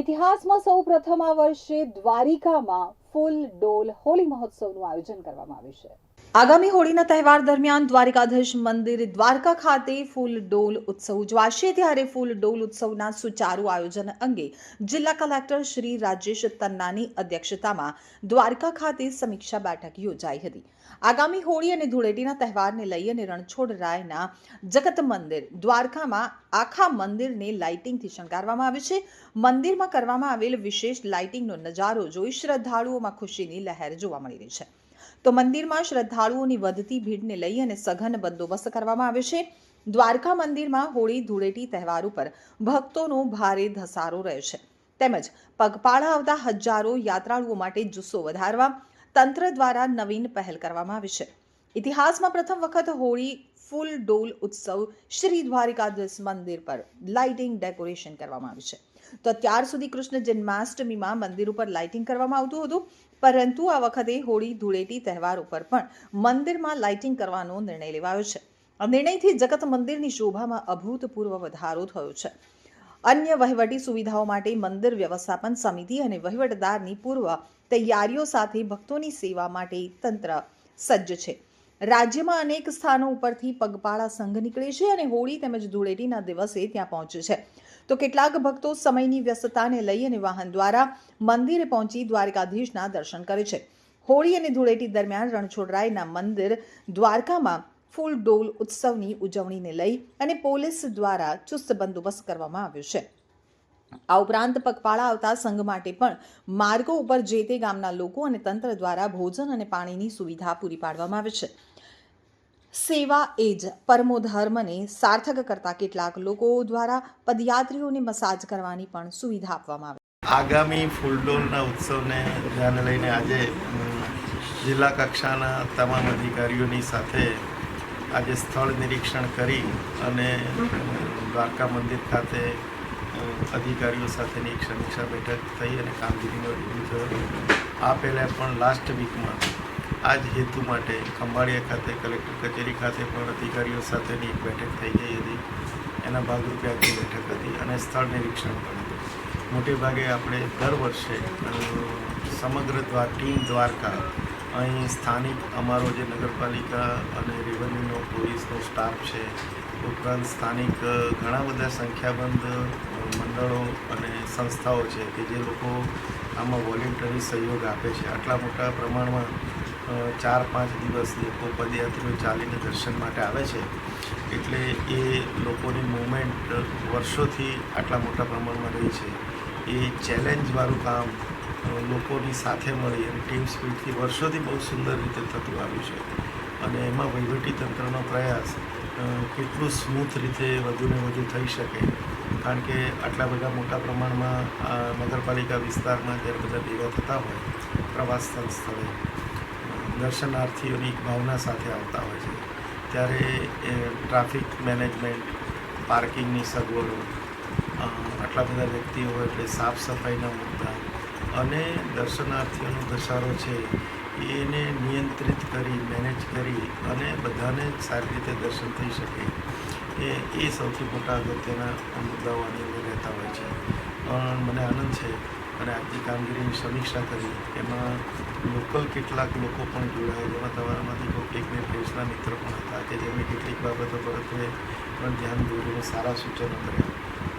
ઇતિહાસમાં સૌ પ્રથમ આ વર્ષે દ્વારિકામાં ફૂલ ડોલ હોળી મહોત્સવનું આયોજન કરવામાં આવ્યું છે. આગામી હોળીના તહેવાર દરમિયાન દ્વારિકાધીશ મંદિર દ્વારકા ખાતે ફૂલ ડોલ ઉત્સવ ઉજવાશે. ત્યારે ફૂલ ડોલ ઉત્સવના સુચારુ આયોજન અંગે જિલ્લા કલેક્ટર શ્રી રાજેશ તન્નાની અધ્યક્ષતામાં દ્વારકા ખાતે સમીક્ષા બેઠક યોજાઈ હતી. આગામી હોળી અને ધૂળેટીના તહેવારને લઈ અને રણછોડ રાયના જગત મંદિર દ્વારકામાં આખા મંદિરને લાઇટિંગથી શણગારવામાં આવે છે. મંદિરમાં કરવામાં આવેલ વિશેષ લાઇટિંગનો નજારો જોઈ શ્રદ્ધાળુઓમાં ખુશીની લહેર જોવા મળી રહી છે. તો મંદિરમાં શ્રદ્ધાળુઓની વધતી ભીડને લઈ અને સઘન બંદોબસ્ત કરવામાં આવે છે. દ્વારકા મંદિરમાં હોળી ધૂળેટી તહેવાર ઉપર ભક્તોનો ભારે ધસારો રહે છે. તેમજ પગપાળા આવતા હજારો યાત્રાળુઓ માટે જુસ્સો વધારવા તંત્ર દ્વારા નવીન પહેલ કરવામાં આવી છે. ઇતિહાસમાં પ્રથમ વખત હોળી ફૂલ ડોલ ઉત્સવ શ્રી દ્વારિકાધીશ મંદિર પર લાઇટિંગ ડેકોરેશન કરવામાં આવ્યું છે. તો અત્યાર સુધી કૃષ્ણ જન્માષ્ટમીમાં મંદિર ઉપર લાઇટિંગ કરવામાં આવતું હતું. પરંતુ આ વખતે હોળી ધૂળેટી તહેવાર ઉપર પણ મંદિરમાં લાઇટિંગ કરવાનો નિર્ણય લેવાયો છે. આ નિર્ણયથી જગત મંદિરની શોભામાં અભૂતપૂર્વ વધારો થયો છે. અન્ય વહીવટી સુવિધાઓ માટે મંદિર વ્યવસ્થાપન સમિતિ અને વહીવટદારની પૂર્વ તૈયારીઓ સાથે ભક્તોની સેવા માટે તંત્ર સજ્જ છે. રાજ્યમાં અનેક સ્થાનો ઉપરથી પગપાળા સંઘ નીકળે છે અને હોળી તેમજ ધૂળેટીના દિવસે ત્યાં પહોંચે છે. તો કેટલાક ભક્તો સમયની વ્યસ્તતાને લઈ અને વાહન દ્વારા મંદિરે પહોંચી દ્વારકાધીશના દર્શન કરે છે. હોળી અને ધૂળેટી દરમિયાન રણછોડરાયના મંદિર દ્વારકામાં ફૂલ ડોલ ઉત્સવની ઉજવણીને લઈ અને પોલીસ દ્વારા ચુસ્ત બંદોબસ્ત કરવામાં આવ્યો છે. આ ઉપરાંત પગપાળા આવતા સંઘ માટે પણ માર્ગો ઉપર જે તે ગામના લોકો અને તંત્ર દ્વારા ભોજન અને પાણીની સુવિધા પૂરી પાડવામાં આવે છે. સેવા એ જ પરમો ધર્મને સાર્થક કરતા કેટલાક લોકો દ્વારા પદયાત્રીઓને મસાજ કરવાની પણ સુવિધા આપવામાં આવે. આગામી ફૂલડોલના ઉત્સવને ધ્યાને લઈને આજે જિલ્લા કક્ષાના તમામ અધિકારીઓની સાથે આજે સ્થળ નિરીક્ષણ કરી અને દ્વારકા મંદિર ખાતે અધિકારીઓ સાથેની એક સમીક્ષા બેઠક થઈ અને કામગીરીનો રિવ્યુ થયો આ પહેલાં પણ લાસ્ટ વીકમાં આ જ હેતુ માટે ખંભાળિયા ખાતે કલેક્ટર કચેરી ખાતે પણ અધિકારીઓ સાથેની એક બેઠક થઈ ગઈ હતી. એના ભાગરૂપે આખી બેઠક હતી અને સ્થળ નિરીક્ષણ પણ હતું. મોટે ભાગે આપણે દર વર્ષે સમગ્ર દ્વાર, ટીમ દ્વારકા અહીં સ્થાનિક અમારો જે નગરપાલિકા અને રેવન્યુનો પોલીસનો સ્ટાફ છે, ઉપરાંત સ્થાનિક ઘણા બધા સંખ્યાબંધ મંડળો અને સંસ્થાઓ છે કે જે લોકો આમાં વોલેન્ટરી સહયોગ આપે છે. આટલા મોટા પ્રમાણમાં ચાર પાંચ દિવસ લોકો પદયાત્રીઓ ચાલીને દર્શન માટે આવે છે. એટલે એ લોકોની મુવમેન્ટ વર્ષોથી આટલા મોટા પ્રમાણમાં રહી છે. એ ચેલેન્જવાળું કામ લોકોની સાથે મળી અને ટીમ સ્પીડથી વર્ષોથી બહુ સુંદર રીતે થતું આવ્યું છે. અને એમાં વહીવટીતંત્રનો પ્રયાસ કેટલું સ્મૂથ રીતે વધુને વધુ થઈ શકે. કારણ કે આટલા બધા મોટા પ્રમાણમાં નગરપાલિકા વિસ્તારમાં જ્યારે બધા ભેગા થતા હોય, પ્રવાસ સ્થળ દર્શનાર્થીઓની ભાવના સાથે આવતા હોય છે. ત્યારે એ ટ્રાફિક મેનેજમેન્ટ, પાર્કિંગની સગવડો આટલા બધા વ્યક્તિઓ હોય એટલે સાફ સફાઈના મુદ્દા અને દર્શનાર્થીઓનો ઘસારો છે, એને નિયંત્રિત કરી, મેનેજ કરી અને બધાને સારી રીતે દર્શન થઈ શકે. એ એ સૌથી મોટા અગત્યના મુદ્દાઓ આની રહેતા હોય છે. પણ મને આનંદ છે અને આજની કામગીરીની સમીક્ષા કરી. એમાં લોકલ કેટલાક લોકો પણ જોડાયા જેમાં તમારામાંથી કોઈ એક બે પ્રેસના મિત્ર પણ હતા કે જેમણે કેટલીક બાબતો પરત્વે પણ ધ્યાન દોરીને સારા સૂચનો કર્યા.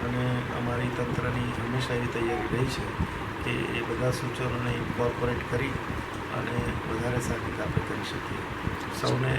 અને અમારી તંત્રની હંમેશા એવી તૈયારી રહી છે કે એ બધા સૂચનોને ઇન્કોર્પોરેટ કરી અને વધારે સારી રીતે આપણે કરી શકીએ. સૌને